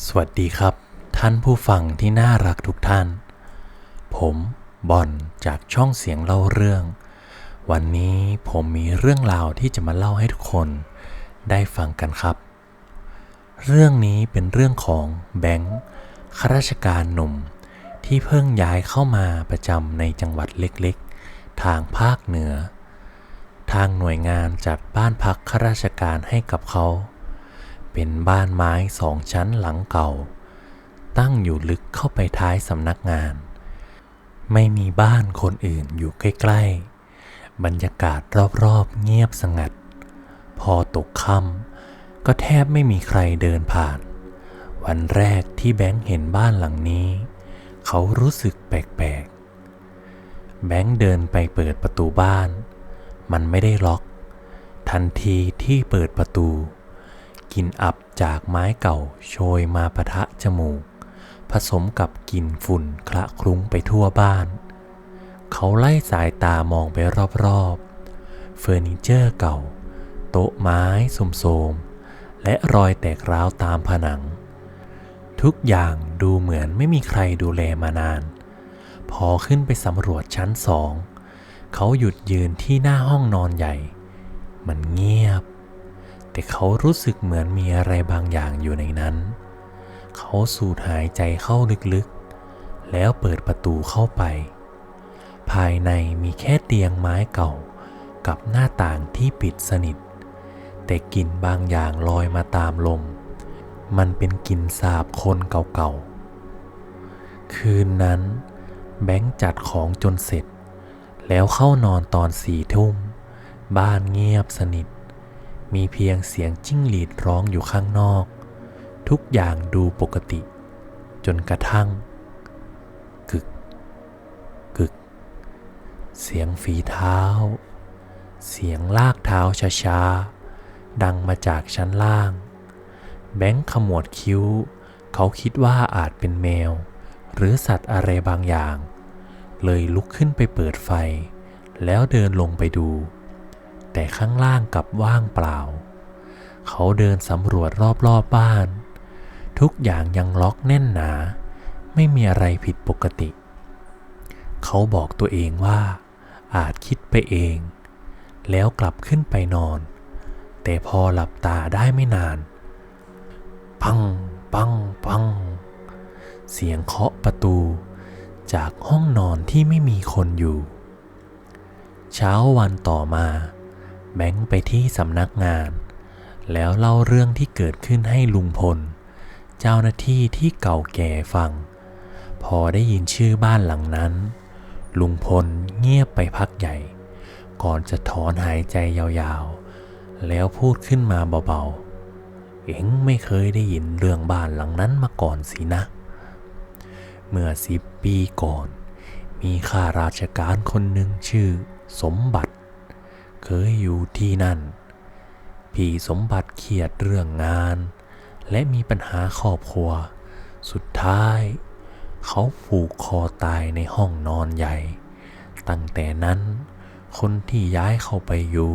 สวัสดีครับ ท่านผู้ฟังที่น่ารักทุกท่าน ผมบอนจากช่องเสียงเล่าเรื่อง วันนี้ผมมีเรื่องราวที่จะมาเล่าให้ทุกคนได้ฟังกันครับ เรื่องนี้เป็นเรื่องของแบงค์ข้าราชการหนุ่ม ที่เพิ่งย้ายเข้ามาประจำในจังหวัดเล็กๆ ทางภาคเหนือ ทางหน่วยงานจัดบ้านพักข้าราชการให้กับเขา เป็นบ้านไม้สองชั้นหลังเก่า ตั้งอยู่ลึกเข้าไปท้ายสำนักงาน ไม่มีบ้านคนอื่นอยู่ใกล้ๆ บรรยากาศรอบๆเงียบสงัด พอตกค่ำก็แทบไม่มีใครเดินผ่าน วันแรกที่แบงค์เห็นบ้านหลังนี้ เขารู้สึกแปลกๆ แบงค์เดินไปเปิดประตูบ้าน มันไม่ได้ล็อก ทันทีที่เปิดประตู กลิ่นอับจากไม้เก่าโชยมาปะทะจมูก ผสมกับกลิ่นฝุ่นคละคลุ้งไปทั่วบ้าน เขาไล่สายตามองไปรอบๆ เฟอร์นิเจอร์เก่า โต๊ะไม้สมๆ และรอยแตกร้าวตามผนัง ทุกอย่างดูเหมือนไม่มีใครดูแลมานาน พอขึ้นไปสำรวจชั้นสอง เขาหยุดยืนที่หน้าห้องนอนใหญ่ มันเงียบ แต่เขารู้สึกเหมือนมีอะไรบางอย่างอยู่ในนั้น เขาสูดหายใจเข้าลึกๆ แล้วเปิดประตูเข้าไป ภายในมีแค่เตียงไม้เก่ากับหน้าต่างที่ปิดสนิท แต่กลิ่นบางอย่างลอยมาตามลม มันเป็นกลิ่นสาบคนเก่าๆ คืนนั้น แบงค์จัดของจนเสร็จ แล้วเข้านอนตอนสี่ทุ่ม บ้านเงียบสนิท มีเพียงเสียงจิ้งหรีดร้องอยู่ข้างนอก ทุกอย่างดูปกติ จนกระทั่ง กึก กึก เสียงฝีเท้า เสียงลากเท้าช้าๆ ดังมาจากชั้นล่าง แบงค์ขมวดคิ้ว เขาคิดว่าอาจเป็นแมว หรือสัตว์อะไรบางอย่าง เลยลุกขึ้นไปเปิดไฟ แล้วเดินลงไปดู แต่ข้างล่างกลับว่างเปล่า เขาเดินสำรวจรอบๆบบ้าน ทุกอย่างยังล็อกแน่นหนา ไม่มีอะไรผิดปกติ เขาบอกตัวเองว่า อาจคิดไปเอง แล้วกลับขึ้นไปนอน แต่พอหลับตาได้ไม่นาน ปัง ปัง ปัง เสียงเคาะประตู จากห้องนอนที่ไม่มีคนอยู่ เช้าวันต่อมา แบงค์ไปที่สำนักงาน แล้วเล่าเรื่องที่เกิดขึ้นให้ลุงพล เจ้าหน้าที่ที่เก่าแก่ฟัง พอได้ยินชื่อบ้านหลังนั้น ลุงพลเงียบไปพักใหญ่ ก่อนจะถอนหายใจยาวๆ แล้วพูดขึ้นมาเบาๆ เอ็งไม่เคยได้ยินเรื่องบ้านหลังนั้นมาก่อนสินะ เมื่อสิบปีก่อน มีข้าราชการคนหนึ่งชื่อสมบัติ เคยอยู่ที่นั่น พี่สมบัติเครียดเรื่องงาน และมีปัญหาครอบครัว สุดท้าย เขาผูกคอตายในห้องนอนใหญ่ ตั้งแต่นั้น คนที่ย้ายเข้าไปอยู่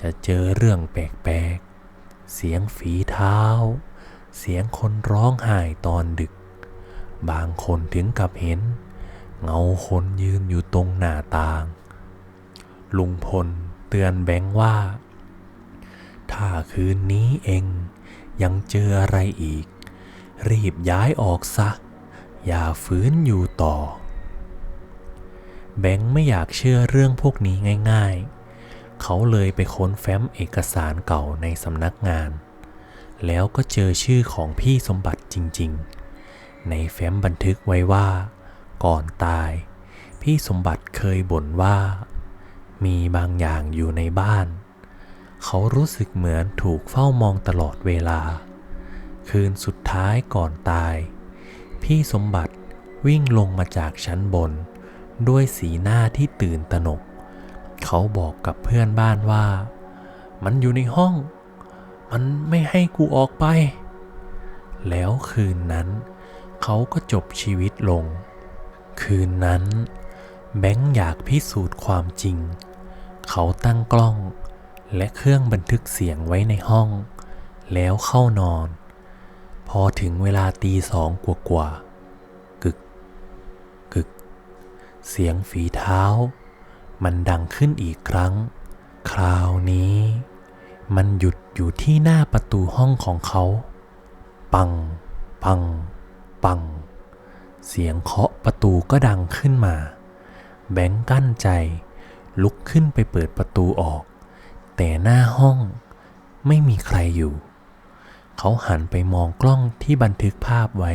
จะเจอเรื่องแปลกๆ เสียงฝีเท้า เสียงคนร้องไห้ตอนดึก บางคนถึงกับเห็น เงาคนยืนอยู่ตรงหน้าต่างลุงพล เตือนแบงค์ว่า ถ้าคืนนี้เองยังเจออะไรอีก รีบย้ายออกซะ อย่าฝืนอยู่ต่อ แบงค์ไม่อยากเชื่อเรื่องพวกนี้ง่ายๆ เขาเลยไปค้นแฟ้มเอกสารเก่าในสำนักงาน แล้วก็เจอชื่อของพี่สมบัติจริงๆ ในแฟ้มบันทึกไว้ว่า ก่อนตาย พี่สมบัติเคยบ่นว่า มีบางอย่างอยู่ในบ้าน เขารู้สึกเหมือนถูกเฝ้ามองตลอดเวลา คืนสุดท้ายก่อนตาย พี่สมบัติวิ่งลงมาจากชั้นบน ด้วยสีหน้าที่ตื่นตระหนก เขาบอกกับเพื่อนบ้านว่า มันอยู่ในห้อง มันไม่ให้กูออกไป แล้วคืนนั้น เขาก็จบชีวิตลง คืนนั้นแบงค์อยากพิสูจน์ความจริง เขาตั้งกล้อง และเครื่องบันทึกเสียงไว้ในห้อง แล้วเข้านอน พอถึงเวลาตีสองกว่ากว่ากึก กึก เสียงฝีเท้า มันดังขึ้นอีกครั้ง คราวนี้ มันหยุดอยู่ที่หน้าประตูห้องของเขา ปัง ปัง ปัง เสียงเคาะประตูก็ดังขึ้นมา แบงกั้นใจ ลุกขึ้นไปเปิดประตูออก แต่หน้าห้องไม่มีใครอยู่ เขาหันไปมองกล้องที่บันทึกภาพไว้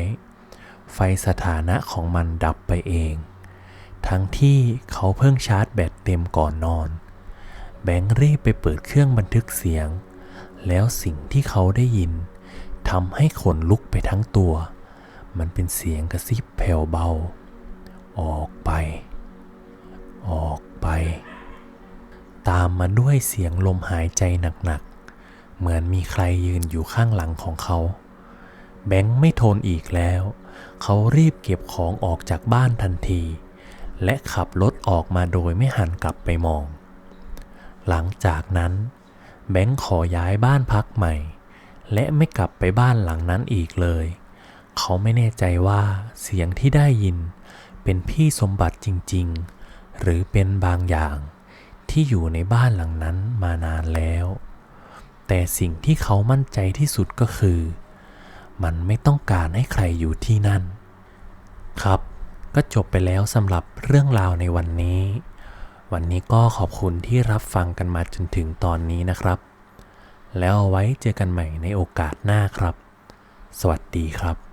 ไฟสถานะของมันดับไปเอง ทั้งที่เขาเพิ่งชาร์จแบตเต็มก่อนนอน แบงค์รีบไปเปิดเครื่องบันทึกเสียง แล้วสิ่งที่เขาได้ยินทำให้ขนลุกไปทั้งตัว มันเป็นเสียงกระซิบแผ่วเบา ออกไปามมาด้วยเสียงลมหายใจหนักๆ เหมือนมีใครยืนอยู่ข้างหลังของเขา แบงค์ไม่ทนอีกแล้ว เขารีบเก็บของออกจากบ้านทันที และขับรถออกมาโดยไม่หันกลับไปมอง หลังจากนั้น แบงค์ขอย้ายบ้านพักใหม่ และไม่กลับไปบ้านหลังนั้นอีกเลย เขาไม่แน่ใจว่าเสียงที่ได้ยินเป็นพี่สมบัติจริง ๆ หรือเป็นบางอย่าง ที่อยู่ในบ้านหลังนั้นมานานแล้ว แต่สิ่งที่เขามั่นใจที่สุดก็คือ มันไม่ต้องการให้ใครอยู่ที่นั่น ครับ ก็จบไปแล้วสำหรับเรื่องราวในวันนี้ วันนี้ก็ขอบคุณที่รับฟังกันมาจนถึงตอนนี้นะครับ แล้วเอาไว้เจอกันใหม่ในโอกาสหน้าครับ สวัสดีครับ